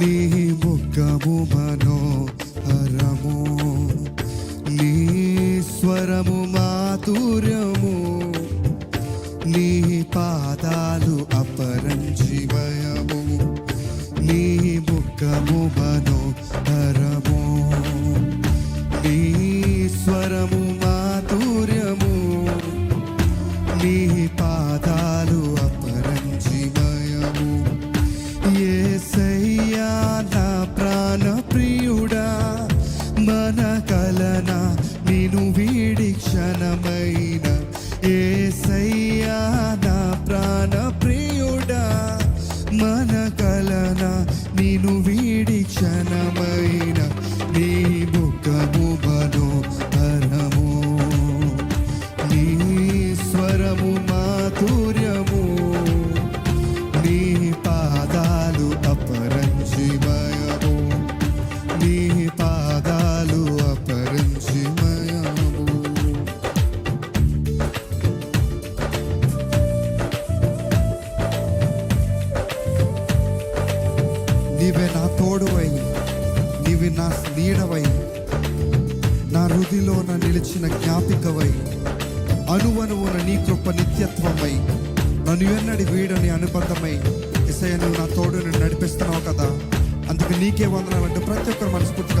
నీ ముఖము మనోహరము నీ స్వరము మాధుర్యము నీ పాదాలు అపరంజిమయము నీ ముఖము మనోహరము నీవే నా తోడువై నీవి నా నీడవై నా హృదిలోన నా నిలిచిన జ్ఞాపికవై అనువనువున నీ కృప నిత్యత్వమై నన్ను ఎన్నడి వీడని అనుబంధమై ఇసయ నువ్వు నా తోడు నడిపిస్తున్నావు కదా. అందుకు నీకే వందనాలంటే ప్రతి ఒక్కరు మనస్ఫూర్తి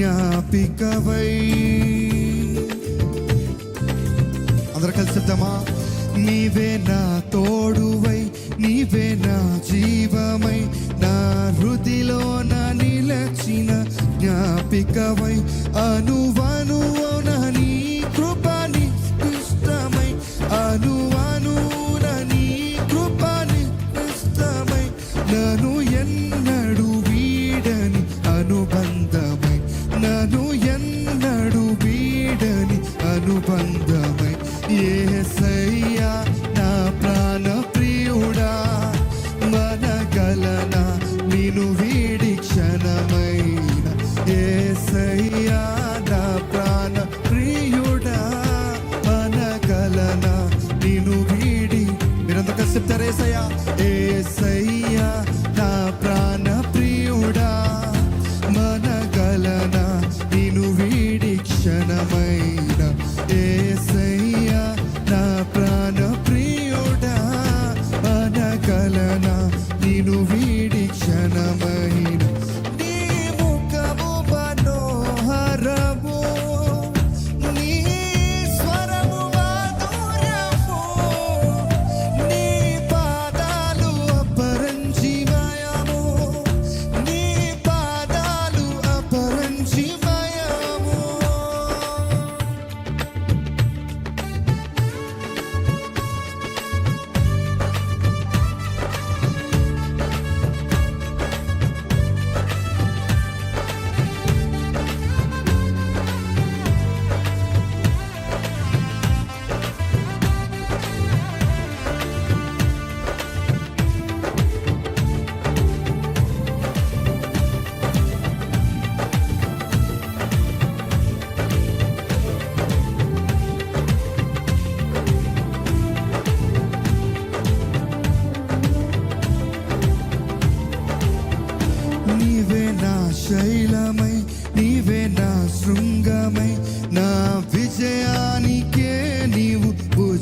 జ్ఞాపికవై అందరు కలిసిద్దామా నీవే నా తోడువై నీవే నా జీవమై నా హృదిలో నా నిలచిన జ్ఞాపికవై అనువనువున నీ కృపని ఇష్టమై అనువనువున నను ఎన్నడు వీడని అనుబంధమై ఏసయ్యా నా ప్రాణ ప్రియుడా మన గలన నిను వీడి క్షణమైన ఏసయ్యా నా ప్రాణ ప్రియుడా మన గలన నిను వీడి మీరంతా కలిసి చెప్తారు ఏసయ్యా? ఏసయ్యా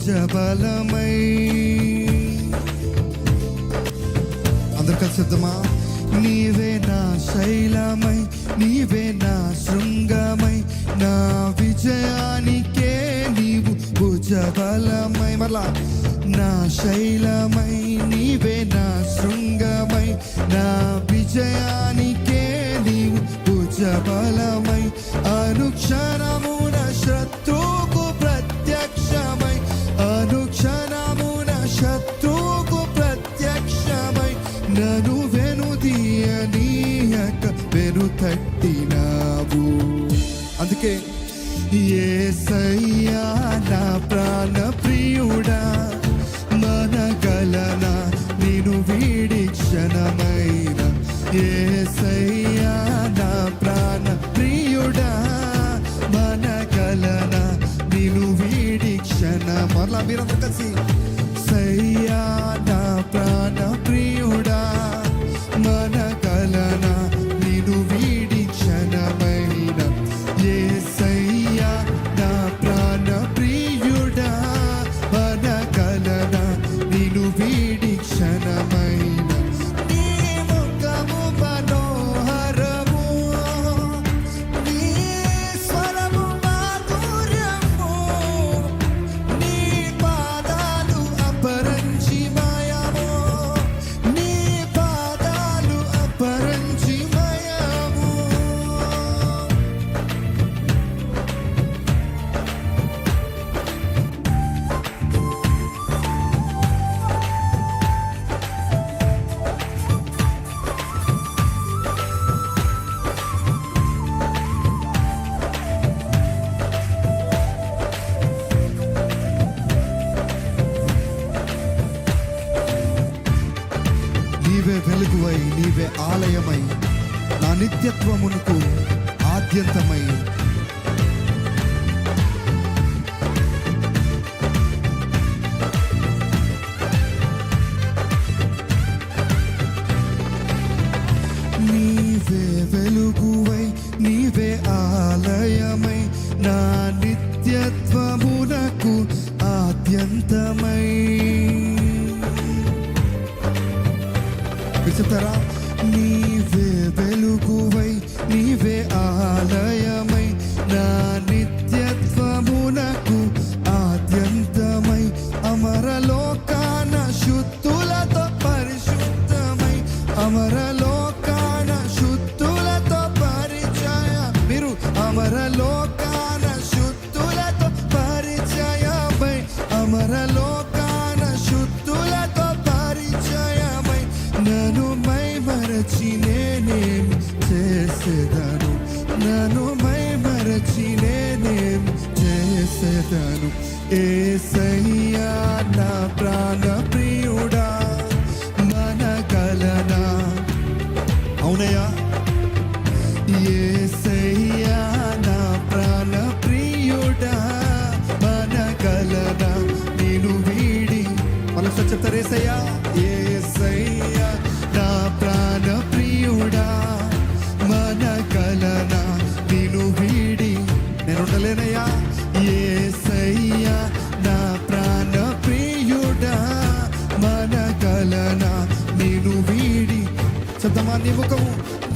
భుజబలమై అందరు కలిసి వద్దామా? నీవే నా శైలమై నీవే నా శృంగమై. నా విజయానికే నీవు భుజబలమై. మరలా నా శైలమై నీవే నా శృంగ తట్టినావు అందుకే ఏసయ్యా నా ప్రాణ ప్రియుడా మనగలన నేను వీడి క్షణమైన ఏసయ్యా నా ప్రాణ ప్రియుడా మనగలన నేను వీడి క్షణ మరలా మీరందరూ కలిసి నా ఆద్యంతమై నీవే వెలుగువై నీవే ఆలయమై నా నిత్యత్వమునకు ఆద్యంతమై. నీవే ఆలయమై నా నిత్యత్వమునకు ఆద్యంతమై అమరలోకాన శుద్ధులతో పరిశుద్ధమై అమరలోకాన శుద్ధులతో పరిచయ మీరు అమరలోకాన శుద్ధులతో పరిచయమై అమరలోకాన శుద్ధులతో పరిచయమై నన్ను మై మరచి నేనేం చేసేదను నన్ను మైమరచి నేనేం చేసేదను. ఏసయ్యా నా ప్రాణ ప్రియుడా మన కలనా అవునయ్యా. ఏసయ్యా నా ప్రాణ ప్రియుడా మన కలనా నేను వీడి. మనసు చెప్తారు శబ్దమా నీ